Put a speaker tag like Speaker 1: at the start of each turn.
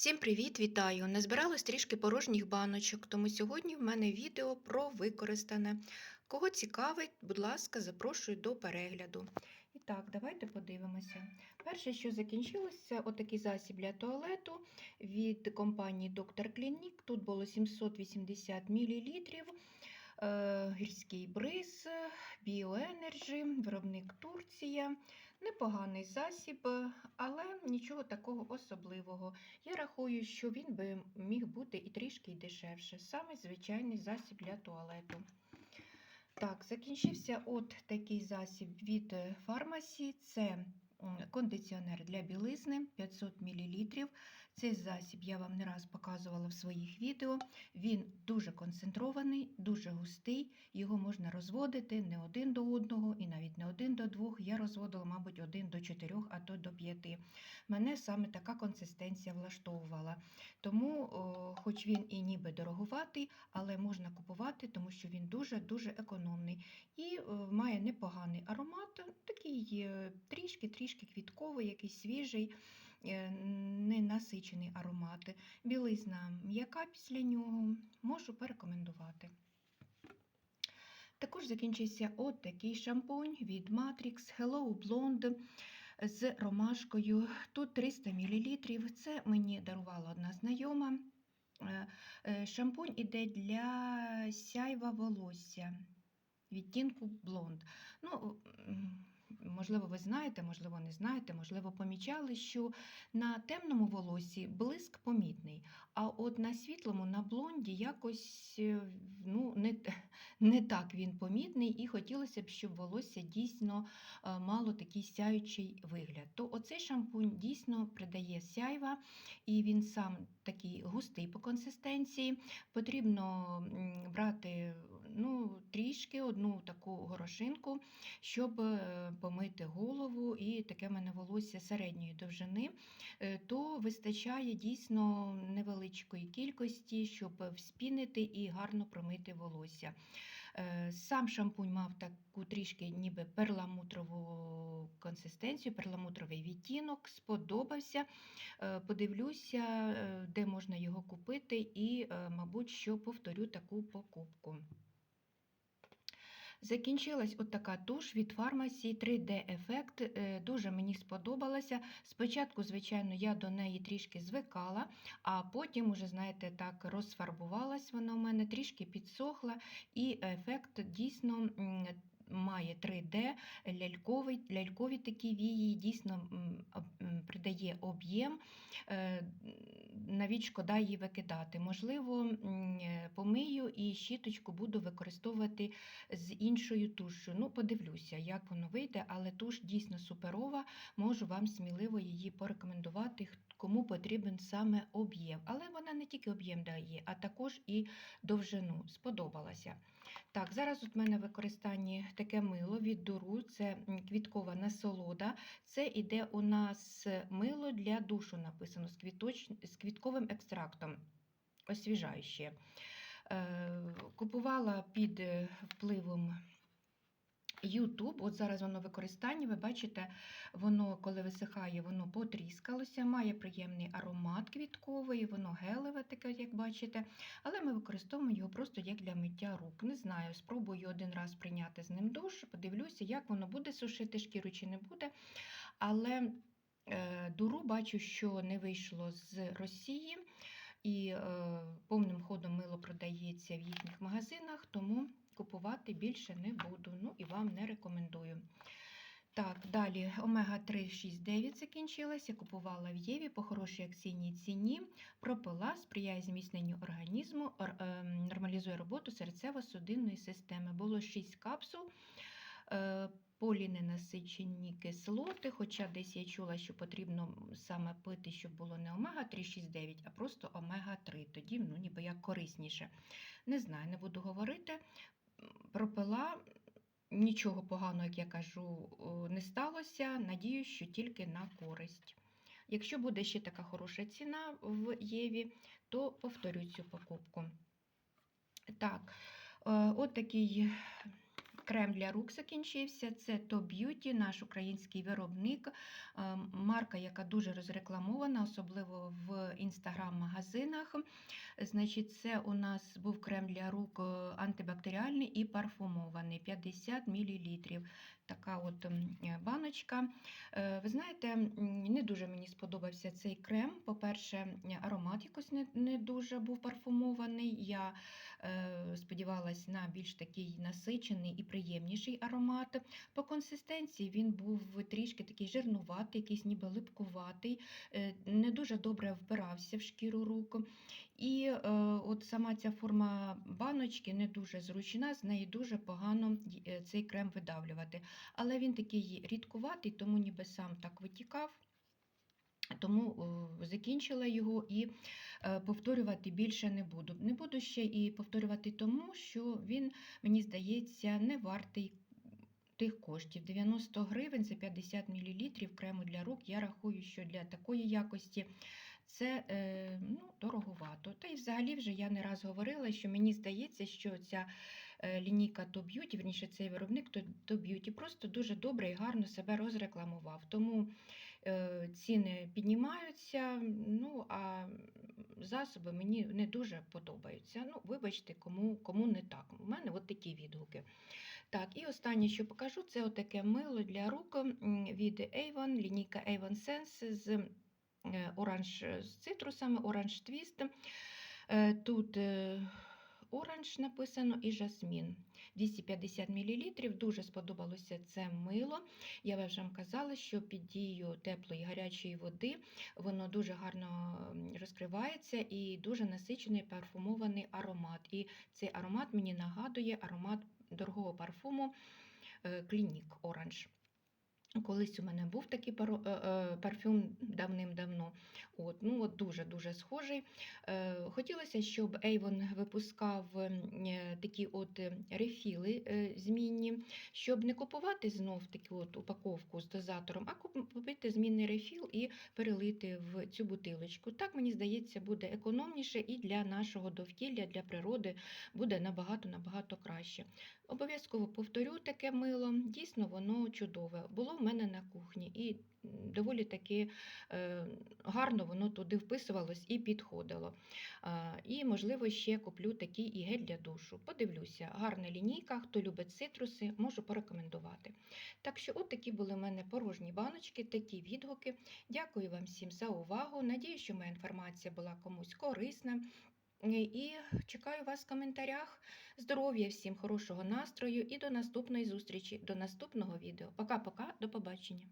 Speaker 1: Всім привіт, вітаю! Назбиралось трішки порожніх баночок, тому сьогодні в мене відео про використане. Кого цікавить, будь ласка, запрошую до перегляду. І так, давайте подивимося. Перше, що закінчилося, отакий засіб для туалету від компанії Dr. Clinique. Тут було 780 мл. Е, Гірський бриз, Біоенерджі, виробник Турція. Непоганий засіб, але нічого такого особливого. Я рахую, що він би міг бути і трішки дешевше. Саме звичайний засіб для туалету. Так, закінчився от такий засіб від фармасі. Це кондиціонер для білизни 500 мл. Цей засіб я вам не раз показувала в своїх відео. Він дуже концентрований, дуже густий. Його можна розводити не один до одного і навіть не один до двох. Я розводила, мабуть, один до чотирьох, а то до п'яти. Мене саме така консистенція влаштовувала. Тому, о, хоч він і ніби дороговатий, але можна купувати, тому що він дуже-дуже економний і о, має непоганий аромат, такий е, трішки-трішки квітковий, якийсь свіжий, е, ненасичений аромат. Білизна м'яка після нього, можу порекомендувати. Також закінчився от такий шампунь від Matrix Hello Blonde з ромашкою. Тут 300 мл. Це мені дарувала одна знайома. Е, е, Шампунь іде для сяйва волосся відтінку блонд. Ну, можливо, ви знаєте, можливо, не знаєте, можливо, помічали, що на темному волосі блиск помітний, а от на світлому, на блонді якось е, ну, не, не так він помітний, і хотілося б, щоб волосся дійсно е, мало такий сяючий вигляд. То оцей шампунь дійсно придає сяйва, і він сам такий густий по консистенції. Потрібно брати ну, трішки одну таку горошинку, щоб е, помити голову, і таке в мене волосся середньої довжини, е, то вистачає дійсно невеличкої кількості, щоб вспінити і гарно промити волосся. Е, Сам шампунь мав таку трішки ніби перламутрову консистенцію, перламутровий відтінок, сподобався. Подивлюся, де можна його купити, і, мабуть, що повторю таку покупку. Закінчилась от така туш від фармасі 3D-ефект. Е, Дуже мені сподобалася. Спочатку, звичайно, я до неї трішки звикала, а потім, уже, знаєте, так розфарбувалась вона у мене, трішки підсохла, і ефект дійсно. Має 3D, ляльковий, лялькові такі вії, дійсно придає об'єм, Е, навіть шкода її викидати. Можливо, е, помию і щіточку буду використовувати з іншою тушшю. Ну, подивлюся, як воно вийде, але туш дійсно суперова. Можу вам сміливо її порекомендувати, кому потрібен саме об'єм. Але вона не тільки об'єм дає, а також і довжину. Сподобалася. Так, зараз в мене в використанні таке мило від дуру, це квіткова насолода. Це іде у нас мило для душу, написано з, квіточ... з квітковим екстрактом. Освіжаюче. Е, Купувала під е, впливом YouTube, от зараз воно в використанні, ви бачите, воно, коли висихає, воно потріскалося, має приємний аромат квітковий, воно гелеве таке, як бачите. Але ми використовуємо його просто як для миття рук. Не знаю, спробую один раз прийняти з ним душ, подивлюся, як воно буде сушити шкіру чи не буде. Але дуру бачу, що не вийшло з Росії. І е, повним ходом мило продається в їхніх магазинах, тому купувати більше не буду. Ну і вам не рекомендую. Так, далі омега-3 69 закінчилася. Купувала в Єві по хорошій акційній ціні. Пропила, сприяє зміцненню організму, ор- ем, нормалізує роботу серцево-судинної системи. Було 6 капсул. Поліненасичені кислоти, хоча десь я чула, що потрібно саме пити, щоб було не омега-3 69, а просто омега-3. Тоді ну, ніби як корисніше. Не знаю, не буду говорити. Пропила, нічого поганого, як я кажу, не сталося. Надію, що тільки на користь. Якщо буде ще така хороша ціна в Єві, то повторю цю покупку. Так, е, от такий крем для рук закінчився. Це Top Beauty, наш український виробник, е, марка, яка дуже розрекламована, особливо в інстаграм-магазинах. Значить, це у нас був крем для рук е, антибактеріальний і парфумований 50 мл. Така от е, баночка. Е, Ви знаєте, не дуже мені сподобався цей крем. По-перше, аромат якось не, не дуже був парфумований. Я е, сподівалась на більш такий насичений і приємніший аромат. По консистенції він був трішки такий жирнуватий, якийсь ніби липкуватий, е, не дуже добре вбирався в шкіру рук. І е, от сама ця форма баночки не дуже зручна, з неї дуже погано е, цей крем видавлювати. Але він такий рідкуватий, тому ніби сам так витікав. Тому е, закінчила його і е, повторювати більше не буду. Не буду ще і повторювати тому, що він, мені здається, не вартий тих коштів. 90 гривень за 50 мл крему для рук. Я рахую, що для такої якості це е, ну, дороговато. Та й взагалі вже я не раз говорила, що мені здається, що ця е, лінійка то Beauty, верніше цей виробник Top Beauty просто дуже добре і гарно себе розрекламував. Тому ціни піднімаються, ну а засоби мені не дуже подобаються. Ну, вибачте, кому, кому не так. У мене от такі відгуки. Так, і останнє, що покажу, це отаке мило для рук від Avon, лінійка Avon Sense з е, оранж з цитрусами, оранж твіст. Е, Тут е, оранж написано і жасмін. 250 мл. Дуже сподобалося це мило. Я вам казала, що під дією теплої гарячої води воно дуже гарно розкривається і дуже насичений парфумований аромат. І цей аромат мені нагадує аромат дорогого парфуму Клінік Оранж. Колись у мене був такий е, е, парфюм давним-давно. От, ну, от дуже-дуже схожий. Е, Хотілося, щоб Avon випускав е, такі от е, рефіли змінні, щоб не купувати знов таку от упаковку з дозатором, а купити змінний рефіл і перелити в цю бутилочку. Так, мені здається, буде економніше і для нашого довкілля, для природи буде набагато-набагато краще. Обов'язково повторю таке мило. Дійсно, воно чудове. Було в мене на кухні, і доволі таки е, гарно воно туди вписувалось і підходило. І, можливо, ще куплю такий і гель для душу. Подивлюся, гарна лінійка. Хто любить цитруси, можу порекомендувати. Так що, от такі були в мене порожні баночки, такі відгуки. Дякую вам всім за увагу. Надію, що моя інформація була комусь корисна. І чекаю вас в коментарях. Здоров'я всім, хорошого настрою і до наступної зустрічі, до наступного відео. Пока-пока, до побачення.